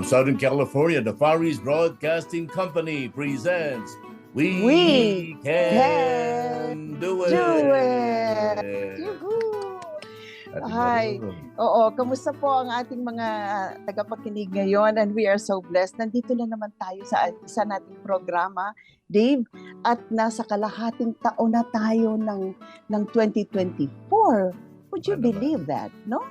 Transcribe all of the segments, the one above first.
From Southern California, the Far East Broadcasting Company presents We, We Can, Do It! Do it! Yuhu! Hi. Oo, kamusta po ang ating mga tagapakinig ngayon and we are so blessed. Nandito na naman tayo sa isa nating programa, Dave, at nasa kalahating taon na tayo ng, ng 2024. Would you Ano ba? believe that? No?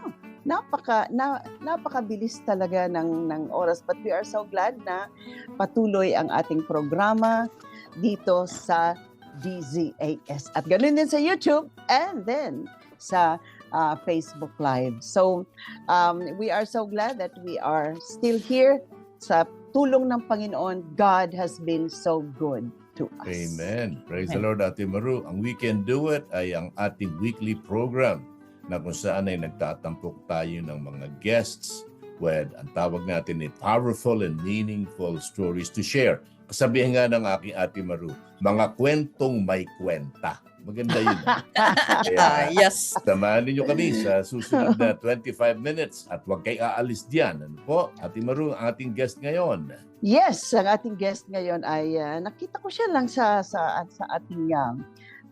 Napaka, na, napakabilis talaga ng, ng oras. But we are so glad na patuloy ang ating programa dito sa DZAS. At ganun din sa YouTube and then sa uh, Facebook Live. So, um, we are so glad that we are still here. Sa tulong ng Panginoon, God has been so good to us. Amen. Praise the Lord, Ate Maru. Ang We Can Do It ay ang ating weekly program na kung saan ay nagtatampok tayo ng mga guests with ang tawag natin ay powerful and meaningful stories to share. Kasabihan nga ng aking Ate Maru, mga kwentong may kwenta. Maganda yun. Kaya, yes. Samahan ninyo kami sa susunod na 25 minutes at huwag kayo aalis diyan. Ano po? Ate Maru, ang ating guest ngayon. Yes, ang ating guest ngayon ay uh, nakita ko siya lang sa sa sa ating um,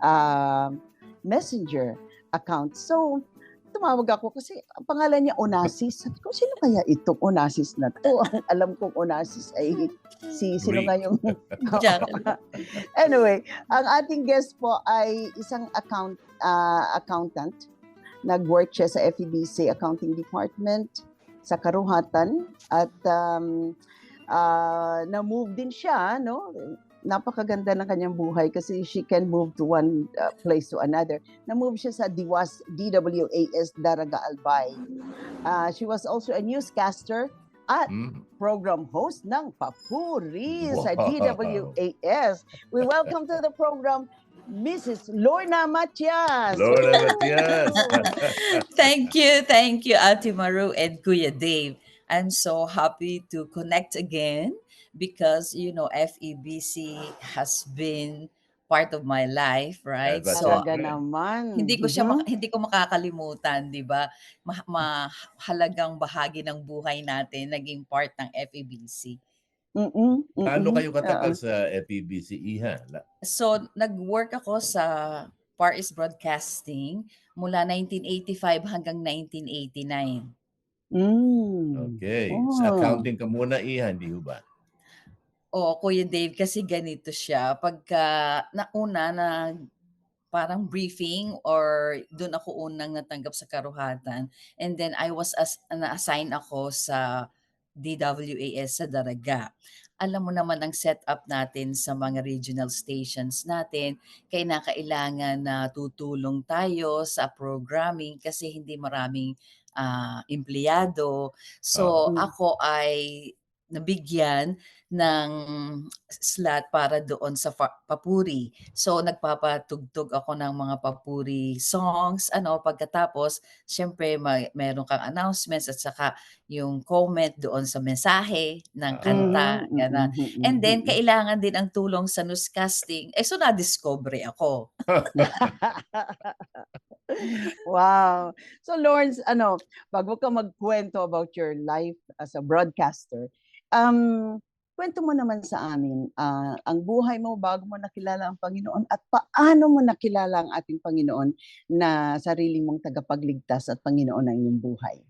uh, messenger account. So, tumawag ako kasi ang pangalan niya Onassis. Sabi ko, sino kaya itong Onassis na to? Ang alam kong Onassis ay si sino Greek. nga yung anyway, ang ating guest po ay isang account ah, accountant. Nag-work siya sa FEBC Accounting Department sa Karuhatan at um, ah, na-move din siya, no? Napakaganda ng kanyang buhay kasi she can move to one uh, place to another. Na-move siya sa DWAS, DWAS Daraga Albay. Ah, she was also a newscaster at Hmm? program host ng Papuri sa Wow. DWAS. We welcome to the program Mrs. Lorna Matias. Lorna Matias. Thank you, thank you, Ate Maru and Kuya Dave. I'm so happy to connect again because you know FEBC has been part of my life, right? that's So Talaga naman. hindi ko siya Mhm. maka- hindi ko makakalimutan, 'di ba? Ma- mahalagang bahagi ng buhay natin naging part ng FEBC. Mm-mm, Paano mm-mm. kayo katagal Oo. sa FEBC Iha? So, nag-work ako sa Far East Broadcasting mula 1985 hanggang 1989. Mm. Okay. Oh. Sa accounting ka muna, Iha, hindi ba? O, Kuya Dave, kasi ganito siya. Pagka nauna na parang briefing or doon ako unang natanggap sa karuhatan. And then I was as, na-assign ako sa DWAS sa Daraga. Alam mo naman ang setup natin sa mga regional stations natin. Kaya kailangan na tutulong tayo sa programming kasi hindi maraming ah, empleyado. So Oo. ako ay nabigyan ng slot para doon sa papuri. So nagpapatugtog ako ng mga papuri songs. Ano pagkatapos, syempre may meron kang announcements at saka yung comment doon sa mensahe ng Ah. kanta. Mhm, ganon. mhm, mhm, And then kailangan din ang tulong sa newscasting. Eh so na-discover ako. wow. So Lawrence, ano, bago ka magkwento about your life as a broadcaster, um, kwento mo naman sa amin ah, ang buhay mo bago mo nakilala ang Panginoon at paano mo nakilala ang ating Panginoon na sarili mong tagapagligtas at Panginoon ng iyong buhay.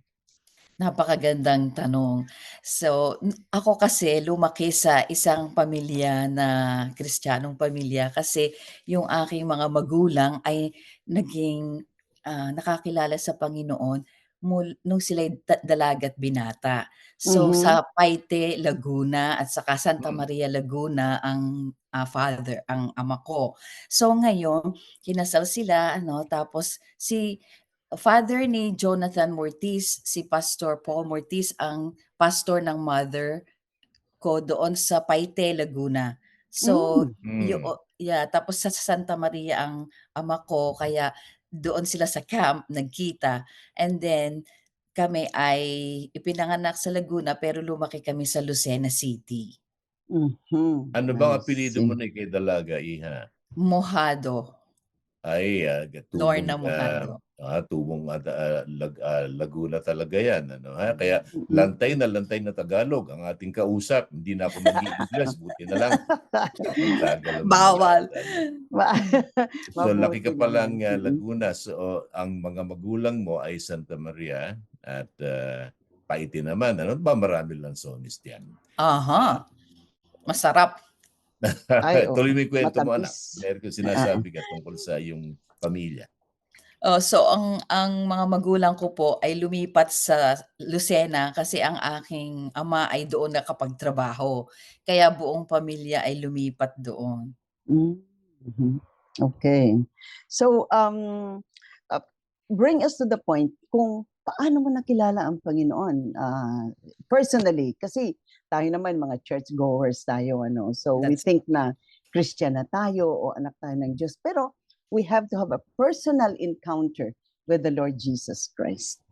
Napakagandang tanong. So, ako kasi lumaki sa isang pamilya na Kristiyanong pamilya kasi yung aking mga magulang ay naging ah, nakakilala sa Panginoon mul- nung sila'y da- dalaga at binata. So, Mhm. sa Paite, Laguna at saka Santa Mm. Maria, Laguna ang ah, father, ang ama ko. So, ngayon, kinasal sila, ano, tapos si father ni Jonathan Mortiz, si Pastor Paul Mortiz, ang pastor ng mother ko doon sa Paite, Laguna. So, Mm. yo yeah, tapos sa Santa Maria ang ama ko kaya doon sila sa camp nagkita and then kami ay ipinanganak sa Laguna pero lumaki kami sa Lucena City. Mhm. Ano bang see. mo na kay Dalaga, Iha? Mohado, Ay, ah, tubong, Lorna ah, Mohado. Ah, tubong ah, ah, lag- ah, Laguna talaga yan. Ano, ha? Kaya Mm. lantay na lantay na Tagalog ang ating kausap. Hindi na ako mag-i-English. Buti na lang. Bawal. Ma- So laki ka Mabuti pa lang naman. uh. Laguna. So ang mga magulang mo ay Santa Maria at uh, Paiti naman. Ano ba marami lang sonis diyan? Aha. Masarap. Ay, oo. Tuloy mo yung kwento mo anak. Meron ko sinasabi ka tungkol sa iyong pamilya. Oh, so ang ang mga magulang ko po ay lumipat sa Lucena kasi ang aking ama ay doon nakapagtrabaho. Kaya buong pamilya ay lumipat doon. Mhm. Okay. So, um, uh, bring us to the point kung paano mo nakilala ang Panginoon ah, personally. Kasi tayo naman mga church goers tayo. Ano? So, we That's- think na Christian na tayo o anak tayo ng Diyos. Pero we have to have a personal encounter with the Lord Jesus Christ.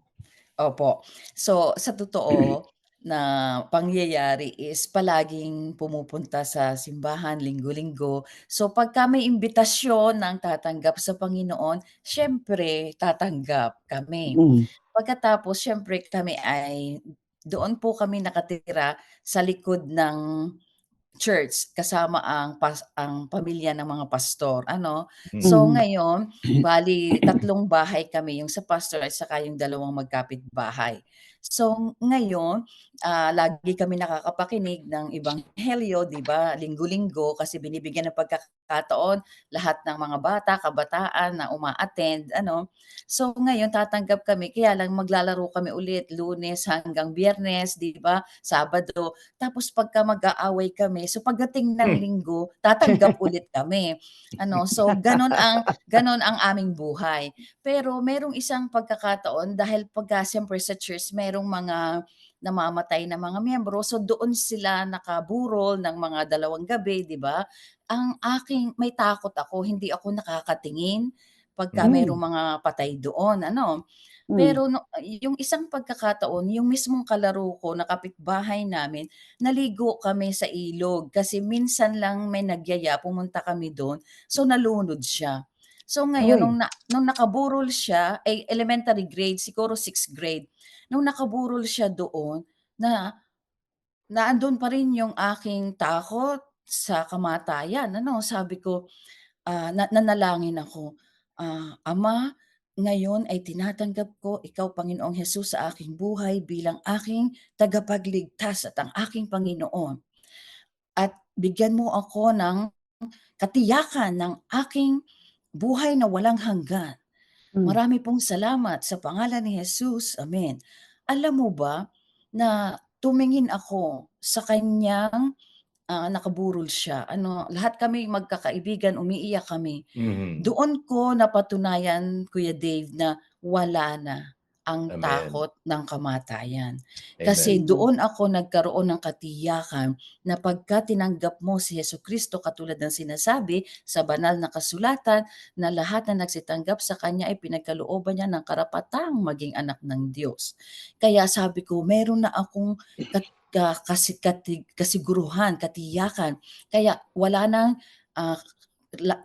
Opo. So sa totoo na pangyayari is palaging pumupunta sa simbahan linggo-linggo. So pagka may imbitasyon ng tatanggap sa Panginoon, syempre tatanggap kami. Mm. Pagkatapos syempre kami ay doon po kami nakatira sa likod ng church kasama ang pas, ang pamilya ng mga pastor ano? So Mhm. ngayon bali tatlong bahay kami yung sa pastor at saka yung dalawang magkapitbahay. So ngayon ah, lagi kami nakakapakinig ng ebanghelyo di ba? Linggo-linggo kasi binibigyan ng pagkakataon lahat ng mga bata kabataan na uma-attend ano so ngayon tatanggap kami kaya lang maglalaro kami ulit lunes hanggang biyernes di ba sabado tapos pagka mag-aaway kami, so pagdating ng Hmm. linggo, tatanggap ulit kami. Ano, so ganon ang ganon ang aming buhay. Pero merong isang pagkakataon dahil pagka siyempre sa church merong mga namamatay na mga miyembro, so doon sila nakaburol ng mga dalawang gabi, di ba? Ang aking may takot ako, hindi ako nakakatingin pagka Mm. merong mga patay doon, ano. Mm. Pero no, yung isang pagkakataon, yung mismong kalaro ko na kapitbahay namin, naligo kami sa ilog kasi minsan lang may nagyaya, pumunta kami doon. So nalunod siya. So ngayon nung, na, nung nakaburol siya, ay elementary grade, siguro 6th grade, nung nakaburol siya doon, na naandun pa rin yung aking takot sa kamatayan. Ano, sabi ko, ah, na, nanalangin ako, ah, Ama, ngayon ay tinatanggap ko ikaw, Panginoong Hesus, sa aking buhay bilang aking tagapagligtas at ang aking Panginoon. At bigyan mo ako ng katiyakan ng aking buhay na walang hanggan. Mm. Marami pong salamat sa pangalan ni Jesus. Amen. Alam mo ba na tumingin ako sa kanyang ah, nakaburol siya. Ano, lahat kami magkakaibigan, umiiyak kami. Mhm. Doon ko napatunayan, Kuya Dave, na wala na ang Amen. takot ng kamatayan. Kasi Amen. doon ako nagkaroon ng katiyakan na pagka tinanggap mo si Yesu Kristo katulad ng sinasabi sa banal na kasulatan na lahat na nagsitanggap sa Kanya ay pinagkalooban niya ng karapatang maging anak ng Diyos. Kaya sabi ko, meron na akong kat, ka, kasi, kati- kasiguruhan, katiyakan. Kaya wala nang la-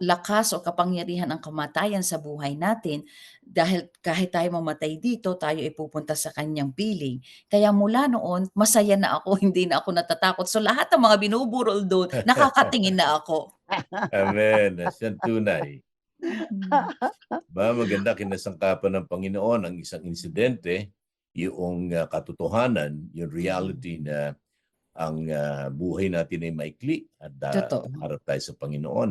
lakas o kapangyarihan ang kamatayan sa buhay natin dahil kahit tayo mamatay dito, tayo ay pupunta sa kanyang piling. Kaya mula noon, masaya na ako, hindi na ako natatakot. So lahat ng mga binuburol doon, nakakatingin na ako. Amen. Yan tunay. Ba, maganda kinasangkapan ng Panginoon ang isang insidente, yung uh, katotohanan, yung reality na ang uh, buhay natin ay maikli at uh, harap tayo sa Panginoon.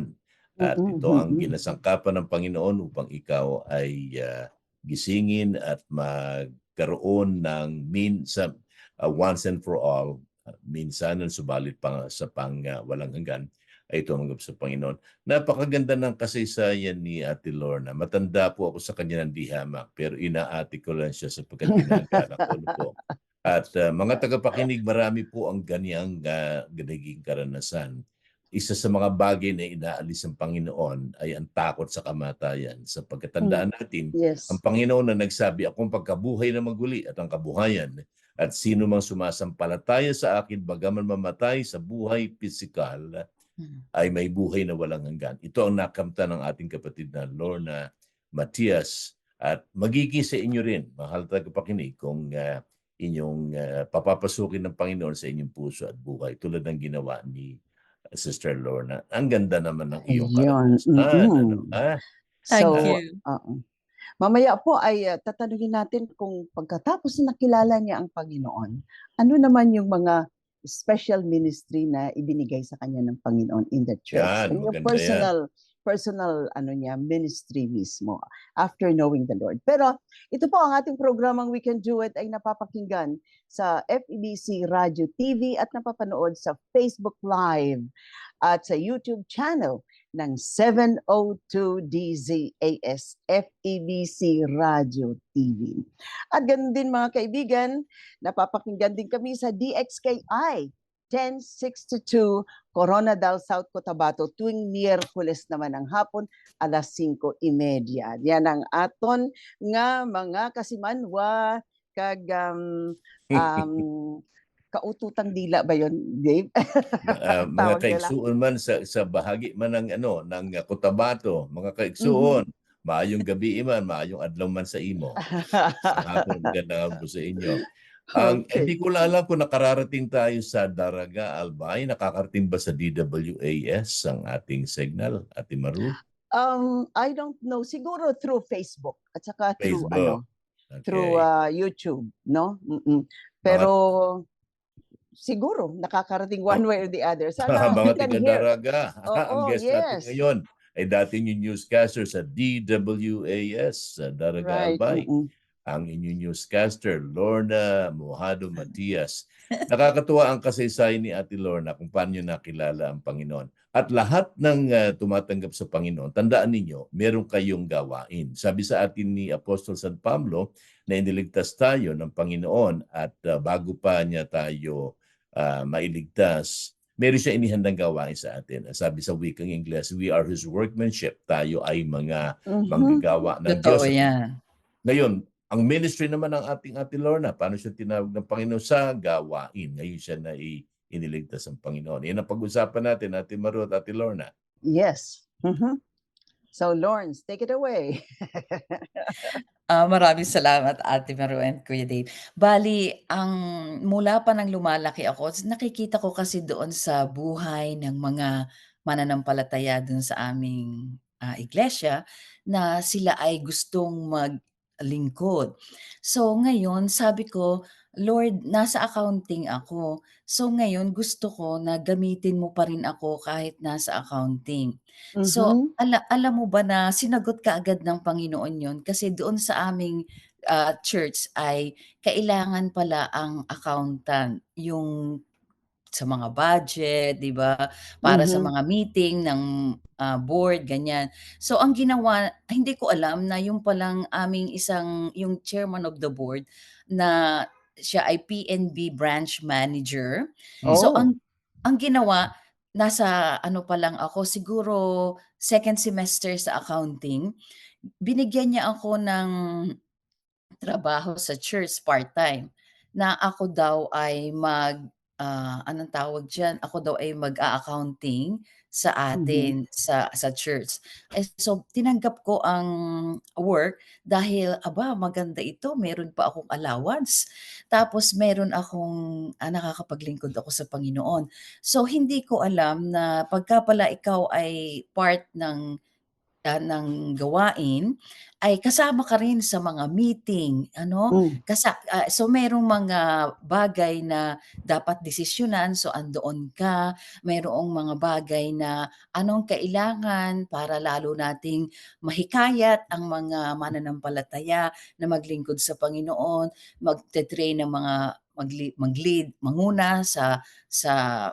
At ito ang ginasangkapan ng Panginoon upang ikaw ay uh, gisingin at magkaroon ng minsan, uh, once and for all, uh, minsan subalit pa sa pang uh, walang hanggan, ay tumanggap sa Panginoon. Napakaganda ng kasaysayan ni Ate Lorna. Matanda po ako sa kanya ng dihamak, pero inaati ko lang siya sapagkat ginagala ko po. At uh, mga tagapakinig, marami po ang ganyang uh, naging karanasan. Isa sa mga bagay na inaalis ng Panginoon ay ang takot sa kamatayan. Sa pagkatandaan natin, Yes. ang Panginoon na nagsabi, akong pagkabuhay na maguli at ang kabuhayan. At sino mang sumasampalataya sa akin, bagaman mamatay sa buhay pisikal, Mm. ay may buhay na walang hanggan. Ito ang nakamta ng ating kapatid na Lorna Matias at magiging sa inyo rin, mahal tagapakinig, kung ah, inyong ah, papapasukin ng Panginoon sa inyong puso at buhay tulad ng ginawa ni Sister Lorna. Ang ganda naman ng iyong Ayun. karanasan. Mm-mm. Ano, ah? Thank So, you. oo. Mamaya po ay uh, tatanungin natin kung pagkatapos na nakilala niya ang Panginoon, ano naman yung mga special ministry na ibinigay sa kanya ng Panginoon in the church. Yan, Ano yung maganda yan. Personal ano niya ministry mismo after knowing the Lord. Pero ito po ang ating programang We Can Do It ay napapakinggan sa FEBC Radio TV at napapanood sa Facebook Live at sa YouTube channel ng 702 DZAS FEBC Radio TV. At ganun din mga kaibigan, napapakinggan din kami sa DXKI 1062 Coronadal South Cotabato tuwing Miyerkules naman ng hapon alas 5.30. Yan ang aton nga mga kasimanwa kag um, um, kaututang dila ba yon Dave? Ah, mga kaigsuon man sa sa bahagi man ng ano ng uh, Cotabato, mga kaigsuon, Mm-hmm. maayong gabi man, maayong adlaw man sa imo. Sa hapon po sa inyo. Ang Okay. hindi ko alam kung nakararating tayo sa Daraga Albay, nakakarating ba sa DWAS ang ating signal, Ate Maru? Um, I don't know, siguro through Facebook at saka through Facebook. ano, Okay. through uh, YouTube, no? Mm-mm. Pero siguro nakakarating one way or the other. Sana mga taga. Daraga, ang Oo, guest natin yes. ngayon ay dating yung newscaster sa DWAS sa Daraga Right. Albay. mm-mm. Ang inyong newscaster, Lorna Mojado Matias. Nakakatuwa ang kasaysayan ni Ate Lorna kung paano nakilala ang Panginoon. At lahat ng ah, tumatanggap sa Panginoon, tandaan ninyo, meron kayong gawain. Sabi sa atin ni Apostol San Pablo na iniligtas tayo ng Panginoon at ah, bago pa niya tayo ah, mailigtas, meron siya inihandang gawain sa atin. Sabi sa wikang Ingles, we are His workmanship. Tayo ay mga Mhm. manggagawa ng Diyos. Totoo yan. Ngayon, ang ministry naman ng ating Ate Lorna, paano siya tinawag ng Panginoon sa gawain? Ngayon siya na iniligtas ng Panginoon. Yan ang pag-usapan natin, Ate Maru at Ate Lorna. Yes. Mhm. So Lawrence, take it away. Ah, maraming salamat Ate Maru and Kuya Dave. Bali, ang mula pa nang lumalaki ako, nakikita ko kasi doon sa buhay ng mga mananampalataya doon sa aming ah, iglesia na sila ay gustong maglingkod. So ngayon, sabi ko, Lord, nasa accounting ako. So ngayon, gusto ko na gamitin mo pa rin ako kahit nasa accounting. So, Mhm. ala alam mo ba na sinagot kaagad ng Panginoon 'yon kasi doon sa aming, ah, church ay kailangan pala ang accountant, yung sa mga budget, 'di ba? Para sa Mhm. mga meeting ng, ah, board, ganyan. So, ang ginawa hindi ko alam na yung palang aming isang yung chairman of the board na siya ay PNB branch manager. So, Oh. ang ang ginawa nasa ano pa lang ako, siguro second semester sa accounting, binigyan niya ako ng trabaho sa church part-time na ako daw ay mag, ah, anong tawag diyan, ako daw ay mag-a-accounting sa Mhm. atin sa sa church. Eh, so tinanggap ko ang work dahil, aba maganda ito, meron pa akong allowance. Tapos meron akong, ah, nakakapaglingkod ako sa Panginoon. So hindi ko alam na pagka pala ikaw ay part ng, ah, ng gawain, ay kasama ka rin sa mga meeting, ano? Mm. Kasa ah, so merong mga bagay na dapat desisyonan, so andoon ka. Mayroong mga bagay na anong kailangan para lalo nating mahikayat ang mga mananampalataya na maglingkod sa Panginoon, magte-train ng mga magli mag-lead, manguna sa sa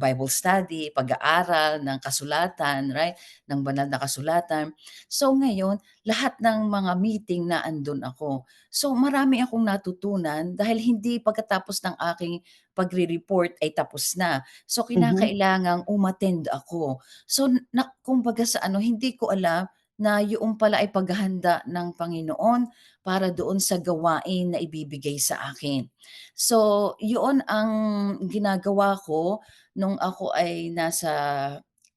Bible study, pag-aaral ng kasulatan, right? Ng banal na kasulatan. So ngayon, lahat ng mga meeting na andun ako. So marami akong natutunan dahil hindi pagkatapos ng aking pagre-report ay tapos na. So Mhm. kinakailangang umattend ako. So na kumbaga sa ano, hindi ko alam na yoon pala ay paghahanda ng Panginoon para doon sa gawain na ibibigay sa akin. So, yun ang ginagawa ko nung ako ay nasa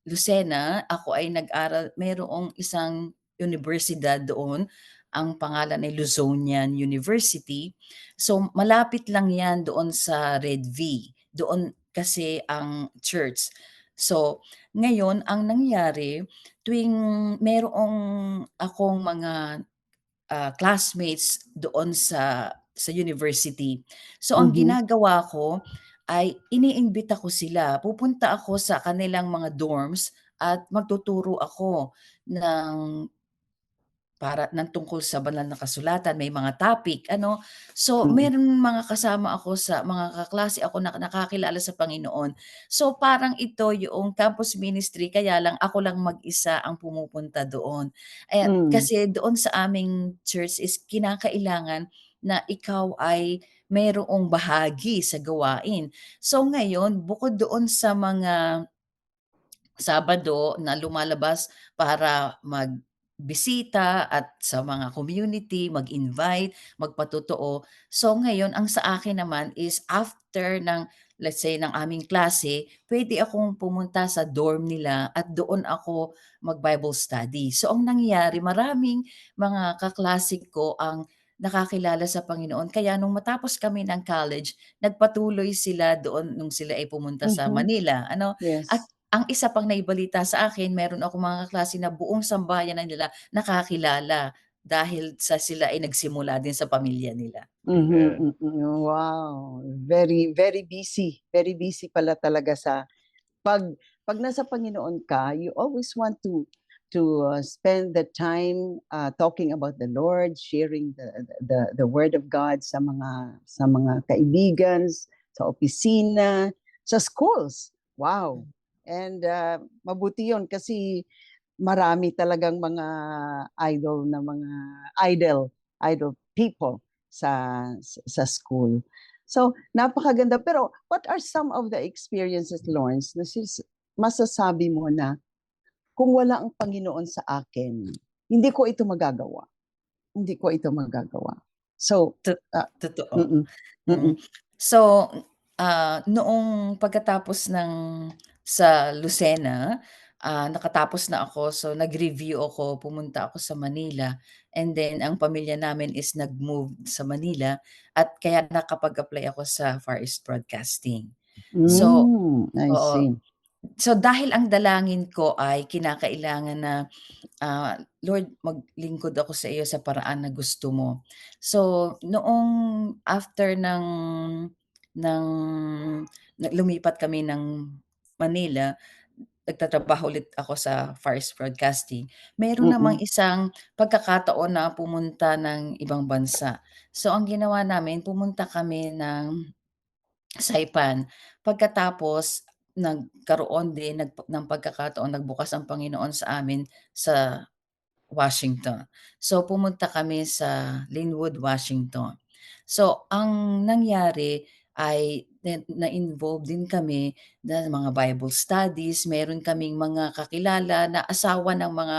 Lucena, ako ay nag-aral mayroong isang universidad doon, ang pangalan ay Luzonian University. So, malapit lang 'yan doon sa Red V, doon kasi ang church. So, ngayon ang nangyari tuwing mayroong akong mga, ah, classmates doon sa sa university. So, ang Mhm. ginagawa ko ay iniimbita ko sila. Pupunta ako sa kanilang mga dorms at magtuturo ako ng para ng tungkol sa banal na kasulatan, may mga topic ano. So, Mm. meron mga kasama ako sa mga kaklase ako na nakakilala sa Panginoon. So, parang ito yoong campus ministry kaya lang ako lang mag-isa ang pumupunta doon. Ayan, Hmm. kasi doon sa aming church is kinakailangan na ikaw ay mayroong bahagi sa gawain. So, ngayon bukod doon sa mga Sabado na lumalabas para magbisita at sa mga community, mag-invite, magpatotoo. So ngayon ang sa akin naman is after ng let's say ng aming klase, puwede akong pumunta sa dorm nila at doon ako mag-Bible study. So ang nangyari maraming mga kaklase ko ang nakakilala sa Panginoon kaya nung matapos kami ng college, nagpatuloy sila doon nung sila ay pumunta sa Mhm. Manila ano. At Yes. ang isa pang naibalita sa akin meron akong mga kaklase na buong sambahayan na nila nakakilala dahil sa sila ay nagsimula din sa pamilya nila. Mhm, mm. Wow, very, very busy. Very busy pala talaga sa 'pag 'pag nasa Panginoon ka, you always want to to, uh, spend the time, uh, talking about the Lord, sharing the the the word of God sa mga sa mga kaibigan, sa opisina, sa schools. Wow! And, uh, mabuti yun kasi marami talagang mga idol na mga idle idle people sa sa school. So, napakaganda. Pero what are some of the experiences, Lawrence, na masasabi mo na, "Kung wala ang Panginoon sa akin, hindi ko ito magagawa. Hindi ko ito magagawa." So, ah totoo. mm, Mm. mm. So, ah, noong pagkatapos ng sa Lucena, ah, nakatapos na ako so nag-review ako, pumunta ako sa Manila and then ang pamilya namin is nag-move sa Manila at kaya nakapag-apply ako sa Far East Broadcasting. So Hmm, I oo. see. So dahil ang dalangin ko ay kinakailangan na, ah, "Lord maglingkod ako sa iyo sa paraan na gusto mo." So noong after ng ng lumipat kami ng Manila, nagtatrabaho ulit ako sa Far East Broadcasting, meron namang Mm. isang pagkakataon na pumunta ng ibang bansa. So ang ginawa namin pumunta kami ng Saipan. Pagkatapos nagkaroon din nag ng pagkakataon nagbukas ang Panginoon sa amin sa Washington. So pumunta kami sa Lynnwood, Washington. So ang nangyari ay na na-involve din kami ng mga Bible studies, meron kaming mga kakilala na asawa ng mga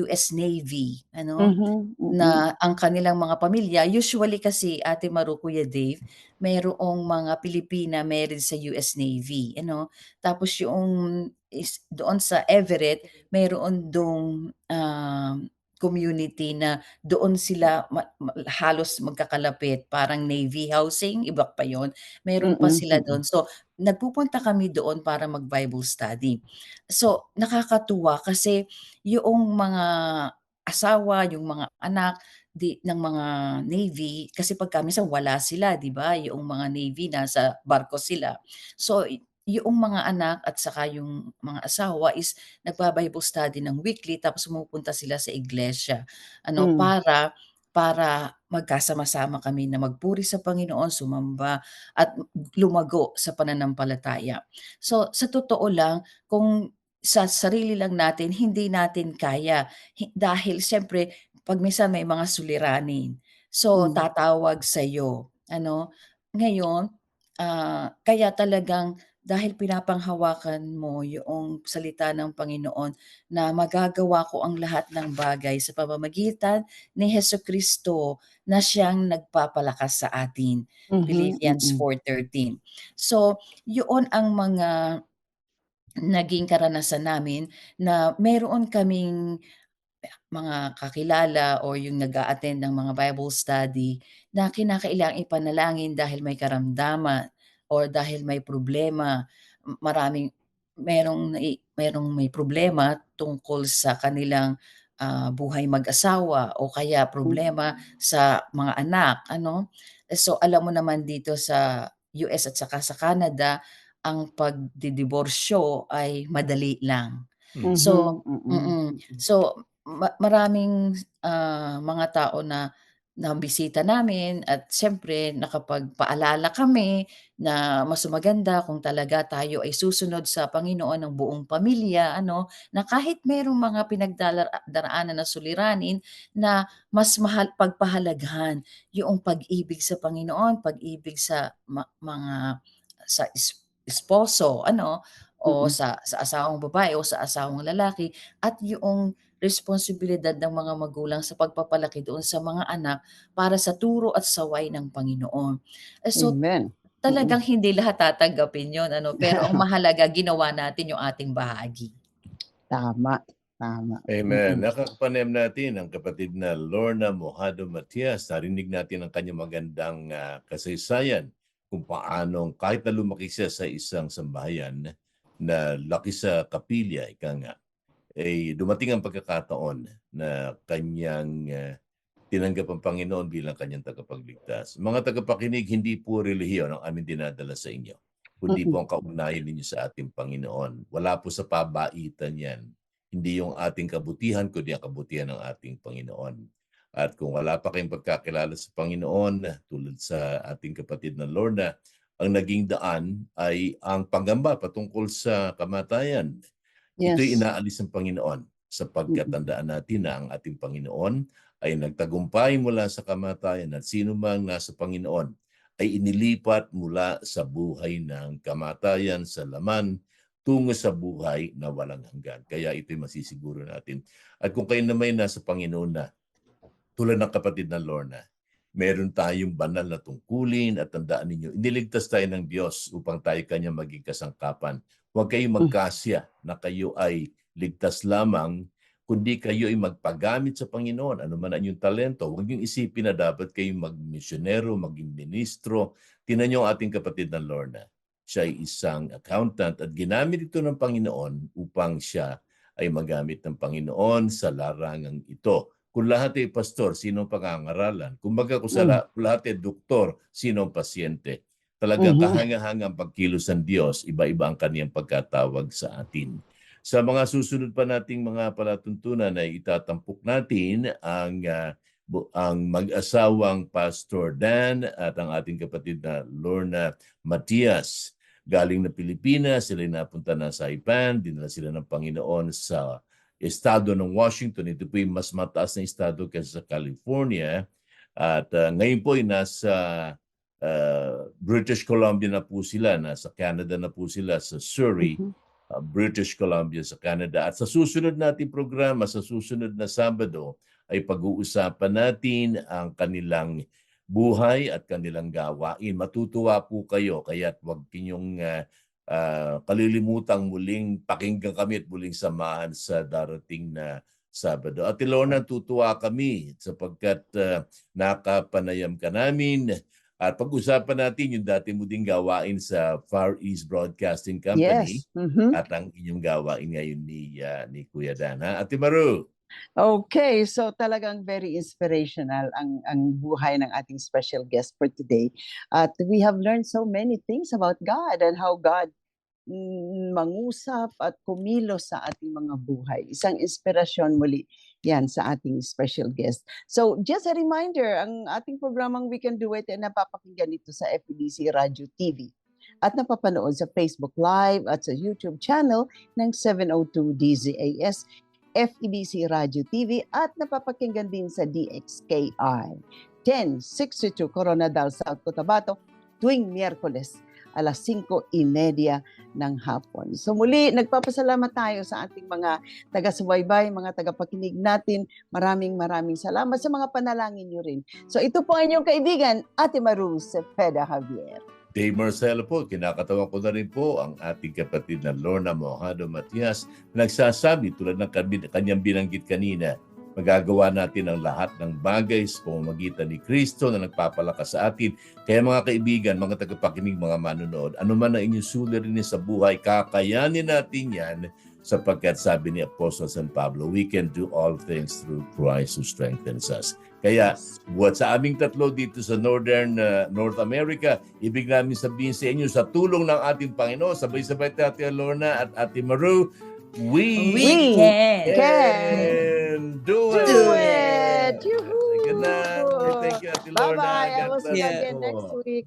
US Navy ano, Mhm, mm. na ang kanilang mga pamilya usually kasi Ate Maru, Kuya Dave, mayroong mga Pilipina married sa US Navy ano. Tapos yoong is doon sa Everett mayroon dong, um, community na doon sila ma ma halos magkakalapit parang Navy housing, iba pa yun, meron pa Mm, sila dun. So nagpupunta kami doon para mag-Bible study. So nakakatuwa kasi yoong mga asawa, yung mga anak di ng mga Navy kasi pagka minsan wala sila 'di ba, yoong mga Navy nasa barko sila. So yoong mga anak at saka yung mga asawa is nagba-Bible study ng weekly tapos pumupunta sila sa iglesia ano, Hmm. para para magkasama-sama kami na magpuri sa Panginoon, sumamba at lumago sa pananampalataya. So sa totoo lang, kung sa sarili lang natin, hindi natin kaya. Hi dahil siyempre 'pag minsan may mga suliranin. So Hmm. tatawag sa'yo, ano. Ngayon, ah, kaya talagang dahil pinapanghawakan mo yoong salita ng Panginoon na magagawa ko ang lahat ng bagay sa pamamagitan ni Hesukristo na siyang nagpapalakas sa atin. Mhm, Philippians mm. 4:13. So, yoon ang mga naging karanasan namin na meron kaming mga kakilala o yung nag-a-attend ng mga Bible study na kinakailangang ipanalangin dahil may karamdaman or dahil may problema. Maraming merong merong may problema tungkol sa kanilang, ah, buhay mag-asawa o kaya problema sa mga anak, ano. So, alam mo naman dito sa US at saka sa Canada, ang pagdidiborsyo ay madali lang. Mm. So Mhm, mm, mm. mm. So, ma maraming, ah, mga tao na nabisita namin at siyempre nakapagpaalala kami na mas maganda kung talaga tayo ay susunod sa Panginoon ng buong pamilya ano, na kahit merong mga pinagdala daraanan na suliranin na mas mahal pagpahalagahan yoong pag-ibig sa Panginoon, pag-ibig sa ma mga sa es esposo ano, o Mm. sa sa asawang babae o sa asawang lalaki at yoong responsibilidad ng mga magulang sa pagpapalaki doon sa mga anak para sa turo at saway ng Panginoon. Eh, so Amen. Mm. talagang hindi lahat tatanggapin yun ano, pero ang mahalaga ginawa natin yung ating bahagi. Tama, tama. Amen. Mm. Nakakapanayam natin ang kapatid na Lorna Mojado Matias. Narinig natin ang kanyang magandang ah, kasaysayan kung paano kahit na lumaki siya sa isang sambahayan na laki sa kapilya, ika nga, eh dumating ang pagkakataon na kanyang ah, tinanggap ang Panginoon bilang kanyang tagapagligtas. Mga tagapakinig, hindi po relihiyon ang aming dinadala sa inyo, kundi po ang kaugnayan ninyo sa ating Panginoon. Wala po sa pabaitan yan. Hindi yung ating kabutihan, kundi ang kabutihan ng ating Panginoon. At kung wala pa kayong pagkakilala sa Panginoon, tulad sa ating kapatid na Lorna, ang naging daan ay ang panggamba patungkol sa kamatayan. Yes. Ito'y inaalis ng Panginoon sapagkat tandaan natin na ang ating Panginoon ay nagtagumpay mula sa kamatayan at sino mang nasa Panginoon ay inilipat mula sa buhay ng kamatayan sa laman tungo sa buhay na walang hanggan. Kaya ito'y masisiguro natin. At kung kayo naman nasa Panginoon na, tulad ng kapatid na Lorna, meron tayong banal na tungkulin at tandaan ninyo, iniligtas tayo ng Diyos upang tayo kanya maging kasangkapan. Huwag kayong magkasya na kayo ay ligtas lamang, kundi kayo ay magpagamit sa Panginoon. Ano man ang inyong talento, huwag niyong isipin na dapat kayong magmisyonero, maging ministro. Tinan niyo ang ating kapatid na Lorna. Siya ay isang accountant at ginamit ito ng Panginoon upang siya ay magamit ng Panginoon sa larangang ito. Kung lahat ay pastor, sino ang pangangaralan? Kumbaga kung sa Mm. la- kung lahat ay doktor, sino ang pasyente? Talagang Mhm. kahanga-hangang pagkilos ng Diyos, iba-iba ang kaniyang pagkatawag sa atin. Sa mga susunod pa nating mga palatuntunan ay itatampok natin ang bu- ang mag-asawang Pastor Dan at ang ating kapatid na Lorna Matias. Galing na Pilipinas, sila napunta na sa Ipan, dinala sila ng Panginoon sa estado ng Washington. Ito po yung mas mataas na estado kaysa sa California. At ah, ngayon po ay nasa ah, British Columbia na po sila, nasa Canada na po sila, sa Surrey, Mhm. uh, British Columbia sa Canada. At sa susunod nating programa, sa susunod na Sabado, ay pag-uusapan natin ang kanilang buhay at kanilang gawain. Matutuwa po kayo, kaya huwag kinyong uh, uh, kalilimutang muling pakinggan kami at muling samahan sa darating na Sabado. At Ilona, tutuwa kami sapagkat uh, nakapanayam ka namin at pag-usapan natin yung dati mo ding gawain sa Far East Broadcasting Company Yes. Mhm. at ang inyong gawain ngayon ni ah, ni Kuya Dan. Ha? Ate Maru, Okay, so talagang very inspirational ang ang buhay ng ating special guest for today. At we have learned so many things about God and how God mm, mangusap at kumilos sa ating mga buhay. Isang inspirasyon muli yan sa ating special guest. So just a reminder, ang ating programang We Can Do It ay napapakinggan ito sa FEBC Radio TV at napapanood sa Facebook Live at sa YouTube channel ng 702 DZAS, FEBC Radio TV at napapakinggan din sa DXKI. 1062 Coronadal, South Cotabato tuwing Miyerkules alas 5.30 ng hapon. So muli, nagpapasalamat tayo sa ating mga taga-subaybay, mga tagapakinig natin. Maraming maraming salamat sa mga panalangin nyo rin. So ito po ang inyong kaibigan, Ate Maru Cepeda Javier. Dave Marcelo po, kinakatawan ko na rin po ang ating kapatid na Lorna Mojado Matias na nagsasabi tulad ng kanyang binanggit kanina, magagawa natin ang lahat ng bagay sa pamamagitan ni Kristo na nagpapalakas sa atin. Kaya mga kaibigan, mga tagapakinig, mga manonood, ano man ang inyong suliranin sa buhay, kakayanin natin yan sapagkat sabi ni Apostle San Pablo, we can do all things through Christ who strengthens us. Kaya buat sa aming tatlo dito sa Northern uh, North America, ibig namin sabihin sa inyo sa tulong ng ating Panginoon, sabay-sabay tayo Ate Lorna at Ate Maru, we, We can. can do it! Do it! Good night. Thank you, Ate Lorna. Bye-bye. I will see you again next week.